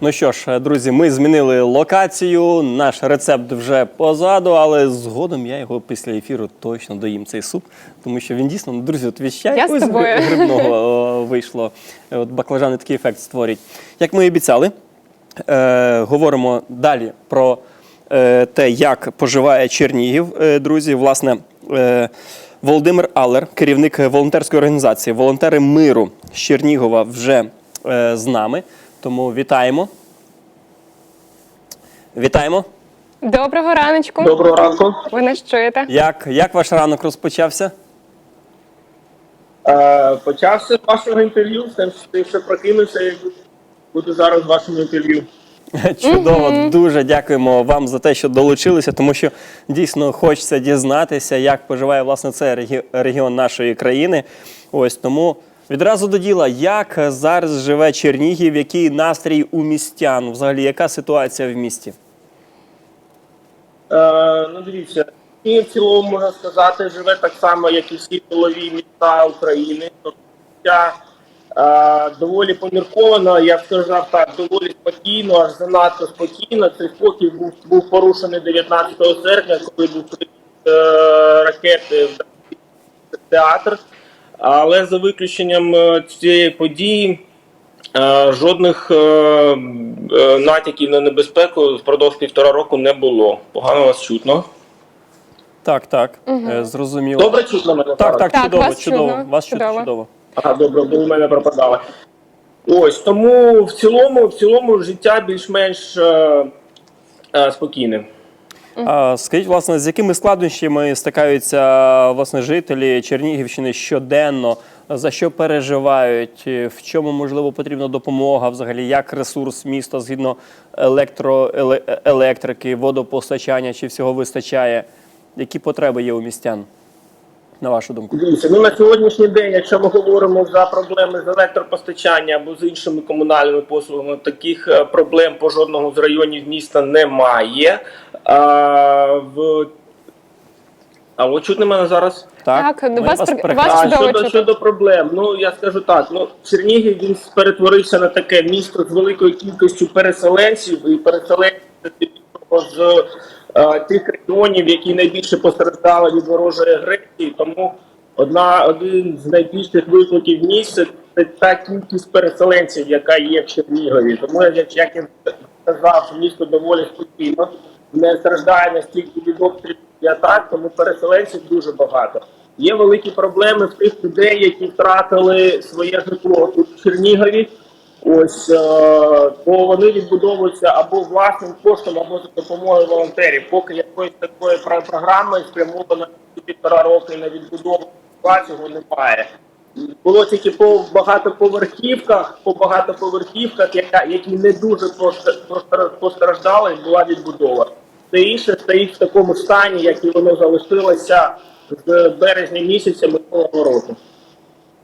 Ну що ж, друзі, ми змінили локацію. Наш рецепт вже позаду, але згодом я його після ефіру точно доїм цей суп, тому що він дійсно, ну, друзі, от віщає Я з тобою. грибного о, вийшло. От баклажани такий ефект створюють. Як ми і обіцяли, е, говоримо далі про е, те, як поживає Чернігів, е, друзі. Власне, е, Володимир Аллер, керівник волонтерської організації Волонтери миру з Чернігова, вже е, з нами. Тому вітаємо. Вітаємо. Доброго раночку. Доброго ранку. Ви нас чуєте? Як, як ваш ранок розпочався? Е, почався з вашого інтерв'ю. Тим, що прокинувся і буду зараз з вашим інтерв'ю. Чудово, дуже дякуємо вам за те, що долучилися, тому що дійсно хочеться дізнатися, як поживає власне цей регіон нашої країни. Ось тому відразу до діла, як зараз живе Чернігів, який настрій у містян? Взагалі, яка ситуація в місті? Е, ну, дивіться, і в цілому можна сказати, живе так само, як і всі голові міста України. Тобто е, доволі помірковано, я б сказав так, доволі спокійно, аж занадто спокійно. Цей спокій був, був порушений 19 серпня, коли був е, ракети в театр. Але за виключенням е, цієї події е, жодних е, натяків на небезпеку впродовж півтора року не було. Погано вас чутно. Так, так, е, зрозуміло. Добре чутно мене? Так, так, Так, чудово, вас чудово. чудно, Вас чудово. чудово. чудово. Ага, добре, бо у мене пропадали. Ось тому в цілому, в цілому життя більш-менш е, е, спокійне. Скажіть, власне, з якими складнощами стикаються власне жителі Чернігівщини щоденно? За що переживають? Е, В чому можливо потрібна допомога? Взагалі, як ресурс міста згідно електро, електрики, водопостачання чи всього вистачає? Які потреби є у містян? На вашу думку? Дивіться, ну на сьогоднішній день, якщо ми говоримо за проблеми з електропостачанням або з іншими комунальними послугами, таких е, проблем по жодному з районів міста немає. А, в... а от чутно мене зараз? Так, ми вас пр- прекрасно- вас- А щодо, щодо проблем, ну я скажу так: ну Чернігів він перетворився на таке місто з великою кількістю переселенців, і переселенців з е, тих регіонів, які найбільше постраждали від ворожої агресії. Тому одна один з найбільших викликів місця це та кількість переселенців, яка є в Чернігові. Тому як, я сказав, місто доволі спокійно, не страждає настільки від обстрілів і атак, тому переселенців дуже багато. Є великі проблеми в тих людей, які втратили своє житло тут в Чернігові. Ось е, бо вони відбудовуються або власним коштом, або за допомогою волонтерів. Поки якоїсь такої програми спрямовано півтора роки на відбудову цього немає. Було тільки по багатоповерхівках, по багатоповерхівках, яка, які не дуже пост- постра- постраждали, була відбудова. Все інше стоїть в такому стані, як і воно залишилося з березня місяця минулого року.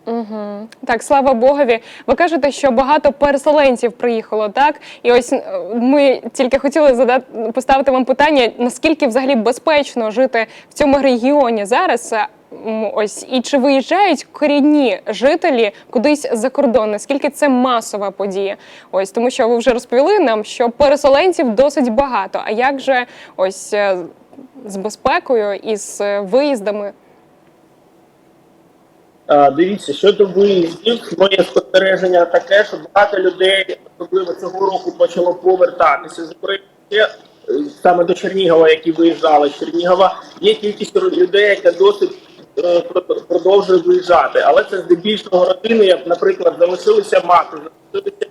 Угу. Так, слава Богові. Ви кажете, що багато переселенців приїхало, так? І ось е, ми тільки хотіли задати поставити вам питання, наскільки взагалі безпечно жити в цьому регіоні зараз. Е, Ось і чи виїжджають корінні жителі кудись за кордон? Наскільки це масова подія? Ось тому, що ви вже розповіли нам, що переселенців досить багато. А як же ось е, з безпекою і з виїздами? А, Дивіться, щодо виїздів, моє спостереження таке, що багато людей, особливо цього року, почало повертатися з України е, саме до Чернігова, які виїжджали з Чернігова. Є кількість людей, яка досить е, продовжує виїжджати, але це здебільшого родини, як, наприклад, залишилися мати, залишилися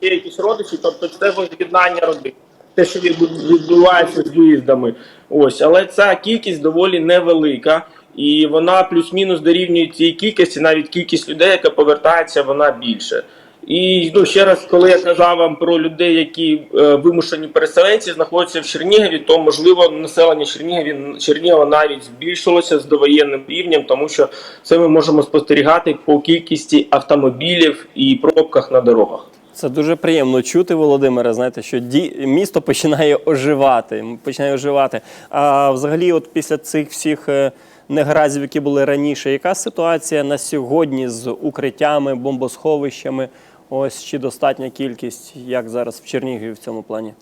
якісь родичі, тобто це воз'єднання родин. Те, що відбувається з виїздами, ось, але ця кількість доволі невелика, і вона плюс-мінус дорівнює цій кількості, навіть кількість людей, яка повертається, вона більше. І ну ще раз, коли я казав вам про людей, які е, вимушені переселенці знаходяться в Чернігові, то можливо населення Чернігові Чернігова навіть збільшилося з довоєнним рівнем, тому що це ми можемо спостерігати по кількості автомобілів і пробках на дорогах. Це дуже приємно чути, Володимире. Знаєте, що ді... місто починає оживати. Починає оживати. А взагалі, от після цих всіх е, негараздів, які були раніше, яка ситуація на сьогодні з укриттями, бомбосховищами? Ось чи достатня кількість, як зараз в Чернігові в цьому плані?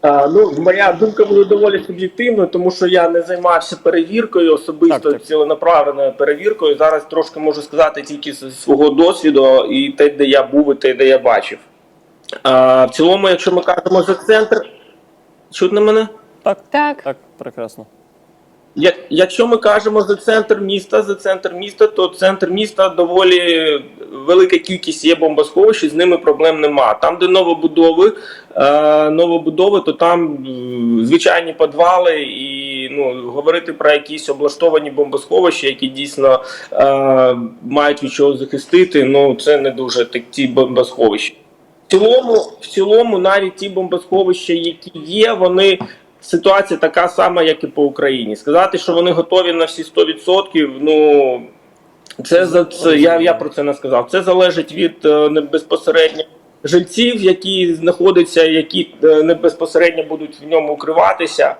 А, ну, моя думка буде доволі суб'єктивною, тому що я не займався перевіркою, особисто Так, так. ціленаправленою перевіркою. Зараз трошки можу сказати тільки з свого досвіду і те, де я був, і те, де я бачив. А, в цілому, якщо ми кажемо за центр, чутно мене? Так, Так. так, прекрасно. Як, якщо ми кажемо за центр міста, за центр міста, то центр міста доволі велика кількість є бомбосховищ, і з ними проблем нема. Там, де новобудови, е, новобудови, то там звичайні підвали, і ну, говорити про якісь облаштовані бомбосховища, які дійсно е, мають від чого захистити, ну це не дуже так, ті бомбосховища. В цілому, в цілому, навіть ті бомбосховища, які є, вони ситуація така сама, як і по Україні. Сказати, що вони готові на всі 100%, ну це за це я, я про це не сказав. Це залежить від е, не безпосередньо жильців, які знаходяться, які е, не безпосередньо будуть в ньому укриватися.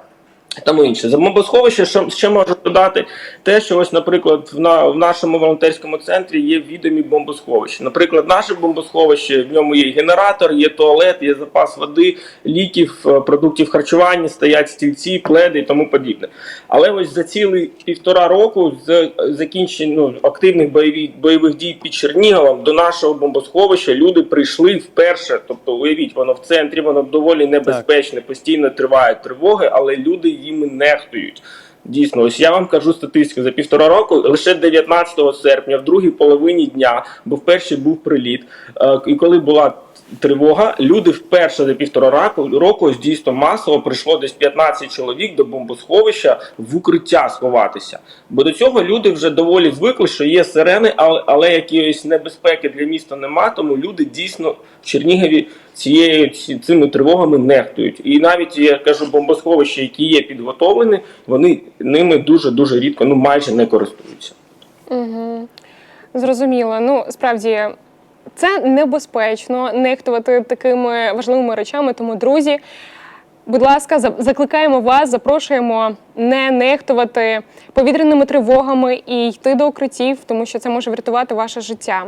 Тому інше за бомбосховище, що ще можу додати, те, що ось, наприклад, в, на, в нашому волонтерському центрі є відомі бомбосховища. Наприклад, наше бомбосховище в ньому є генератор, є туалет, є запас води, ліків, е, продуктів харчування, стоять стільці, пледи і тому подібне. Але ось за цілий півтора року з закінчення ну, активних бойових, бойових дій під Черніговом до нашого бомбосховища люди прийшли вперше. Тобто, уявіть, воно в центрі, воно доволі небезпечне, постійно тривають тривоги, але люди їми нехтують. Дійсно, ось я вам кажу статистику за півтора року. Лише 19 серпня, в другій половині дня, бо вперше був приліт. е, І коли була тривога, люди вперше за півтора року, року дійсно масово прийшло десь 15 чоловік до бомбосховища в укриття сховатися. Бо до цього люди вже доволі звикли, що є сирени, але, але якоїсь небезпеки для міста нема. Тому люди дійсно в Чернігові цією цими тривогами нехтують. І навіть я кажу, бомбосховища, які є підготовлені, вони ними дуже дуже рідко, ну майже не користуються. Угу. Зрозуміло. Ну, справді, це небезпечно нехтувати такими важливими речами. Тому, друзі, будь ласка, закликаємо вас, запрошуємо не нехтувати повітряними тривогами і йти до укриттів, тому що це може врятувати ваше життя.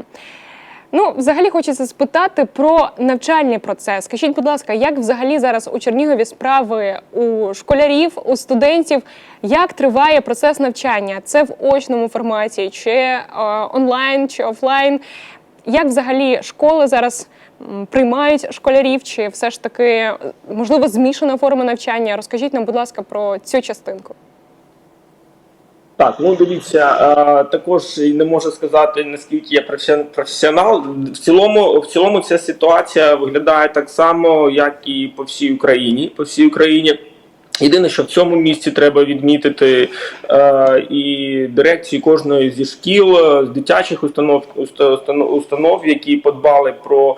Ну, взагалі хочеться спитати про навчальний процес. Скажіть, будь ласка, як взагалі зараз у Чернігові справи у школярів, у студентів? Як триває процес навчання? Це в очному форматі, чи е, онлайн, чи офлайн? Як взагалі школи зараз приймають школярів, чи все ж таки можливо змішана форма навчання? Розкажіть нам, будь ласка, про цю частинку. Так, ну дивіться, е, також не можу сказати наскільки я професіонал. В цілому, в цілому, ця ситуація виглядає так само, як і по всій Україні. По всій Україні. Єдине, що в цьому місці треба відмітити е, і дирекції кожної зі шкіл, е, з дитячих установ, установ, які подбали про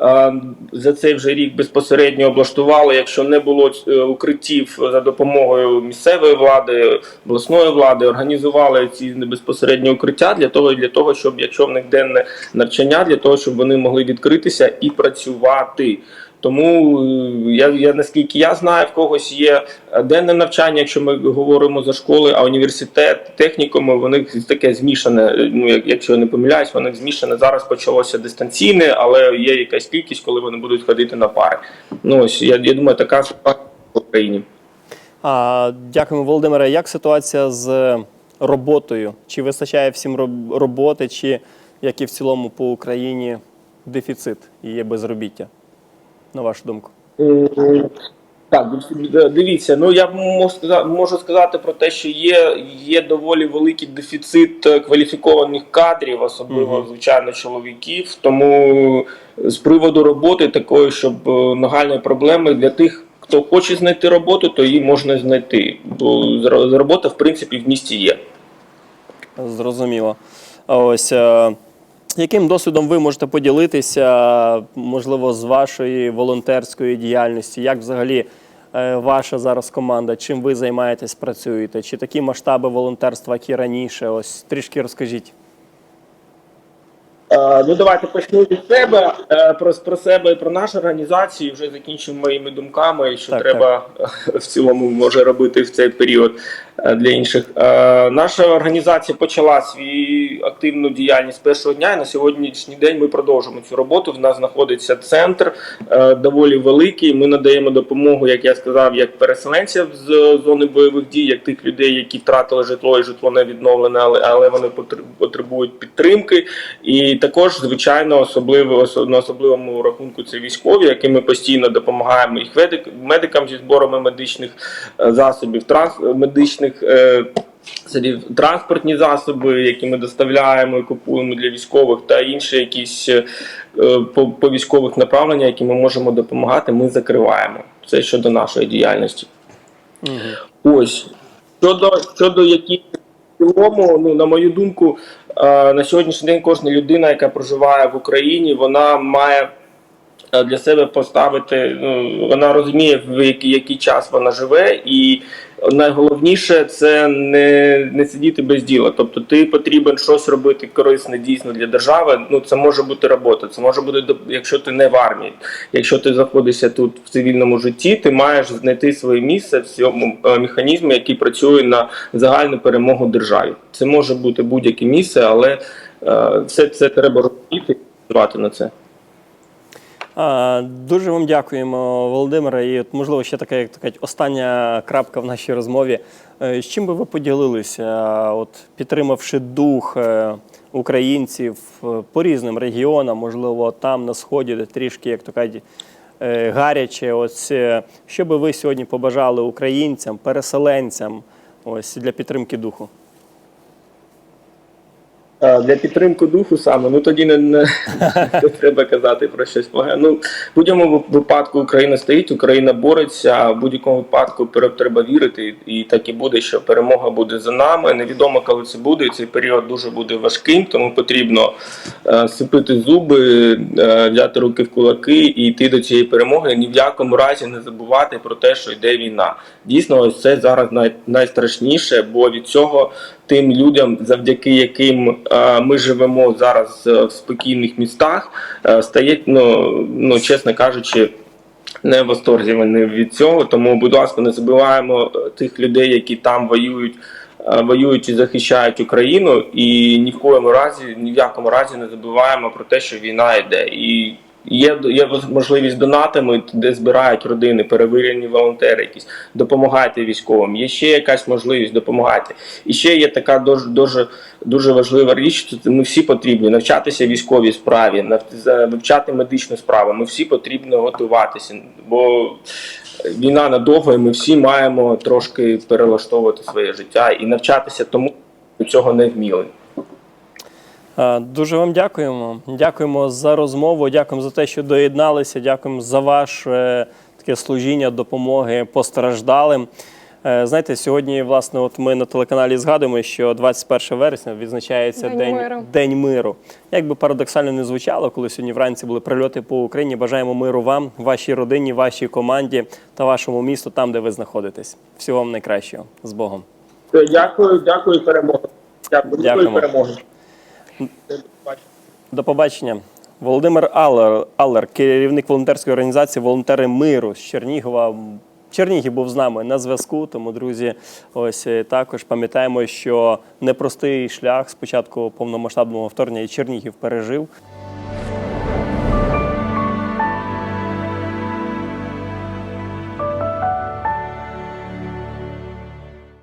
е, за цей вже рік безпосередньо облаштували, якщо не було е, укриттів за допомогою місцевої влади, обласної влади, організували ці безпосередньо укриття для того, для того, щоб якщо в них денне навчання, для того, щоб вони могли відкритися і працювати. Тому е, я, я наскільки я знаю, в когось є е, денне навчання, якщо ми говоримо за школи, а університет, технікуми, вони таке змішане. е, Ну як- якщо я не помиляюсь, вони змішане. Зараз почалося дистанційне, але є якась кількість, коли вони будуть ходити на пари. Ну ось я, я думаю, така ситуація в Україні. А, дякуємо, Володимире. Як ситуація з роботою? Чи вистачає всім роботи, чи як і в цілому по Україні дефіцит і є безробіття? На вашу думку? Так, дивіться, ну я можу сказати, про те, що є, є доволі великий дефіцит е, кваліфікованих кадрів, особливо Мгм. звичайно чоловіків. Тому з приводу роботи такої, щоб е, нагальної проблеми для тих, хто хоче знайти роботу, то її можна знайти. Бо робота, в принципі, в місті є. Зрозуміло. Ось е, яким досвідом ви можете поділитися, можливо, з вашої волонтерської діяльності? Як взагалі е, ваша зараз команда? Чим ви займаєтесь, працюєте? Чи такі масштаби волонтерства, як і раніше? Ось трішки розкажіть. Е, Ну, давайте почну від себе е, про, про себе і про нашу організацію. Вже закінчимо моїми думками, що Так, треба е, в цілому може робити в цей період для інших. Е, Наша організація почала свій активну діяльність першого дня. І на сьогоднішній день ми продовжуємо цю роботу. В нас знаходиться центр е, доволі великий. Ми надаємо допомогу, як я сказав, як переселенцям з зони бойових дій, як тих людей, які втратили житло і житло не відновлене, але, вони потребують підтримки. І також, звичайно, особливо на особливому рахунку це військові, яким ми постійно допомагаємо їх медикам зі зборами медичних е, засобів, транс медичних. Е, Слідів транспортні засоби, які ми доставляємо і купуємо для військових, та інші якісь е, по, по військових направлення, які ми можемо допомагати, ми закриваємо. Це щодо нашої діяльності. Ось щодо щодо яких в цілому, ну на мою думку, е, на сьогоднішній день кожна людина, яка проживає в Україні, вона має для себе поставити. Ну вона розуміє в який, який час вона живе, і найголовніше це не, не сидіти без діла. Тобто, ти потрібен щось робити корисне дійсно для держави. Ну це може бути робота. Це може бути якщо ти не в армії. Якщо ти знаходишся тут в цивільному житті, ти маєш знайти своє місце в цьому е, механізмі, який працює на загальну перемогу державі. Це може бути будь-яке місце, але е, все це треба робити працювати на це. Дуже вам дякуємо, Володимире. І от, можливо, ще така, як така остання крапка в нашій розмові. Е, З чим би ви поділилися, от, підтримавши дух е, українців е, по різним регіонам, можливо, там на сході, де трішки, як то кажуть, гаряче. Ось що би ви сьогодні побажали українцям, переселенцям, ось для підтримки духу? Е, Для підтримки духу саме, ну тоді не, не, треба казати про щось погане. Ну, в будь-якому випадку Україна стоїть, Україна бореться. а В будь-якому випадку треба вірити, і так і буде, що перемога буде за нами. Невідомо, коли це буде. Цей період дуже буде важким, тому потрібно е, сипити зуби, е, взяти руки в кулаки і йти до цієї перемоги. Ні в якому разі не забувати про те, що йде війна. Дійсно, ось це зараз най, найстрашніше, бо від цього тим людям, завдяки яким ми живемо зараз е, в спокійних містах, е, стає, ну, ну чесно кажучи. Не в восторзі вони від цього, тому, будь ласка, не забуваємо е, тих людей, які там воюють, воюють і захищають Україну, і ні в коєму разі, ні в якому разі не забуваємо про те, що війна йде. І є, є можливість донатами, де збирають родини, перевірені волонтери, якісь допомагайте військовим. Є ще якась можливість допомагати. І ще є така дуже дуже дуже важлива річ. Це ми всі потрібні навчатися військовій справі, вивчати медичну справу. Ми всі потрібно готуватися, бо війна надовго, і ми всі маємо трошки перелаштовувати своє життя і навчатися тому, що цього не вміли. Е, Дуже вам дякуємо. Дякуємо за розмову. Дякуємо за те, що доєдналися. Дякуємо за ваше таке служіння допомоги постраждалим. Е, Знаєте, сьогодні, власне, от ми на телеканалі згадуємо, що 21 вересня відзначається День День, миру. День миру. Як би парадоксально не звучало, коли сьогодні вранці були прильоти по Україні. Бажаємо миру вам, вашій родині, вашій команді та вашому місту, там, де ви знаходитесь. Всього вам найкращого з Богом. Дякую, дякую, перемоги. Дякую, дякую перемоги. До побачення. Володимир Аллер, Аллер, керівник волонтерської організації Волонтери миру з Чернігова. Чернігів був з нами на зв'язку. Тому, друзі, ось е, також пам'ятаємо, що непростий шлях спочатку повномасштабного вторгнення Чернігів пережив.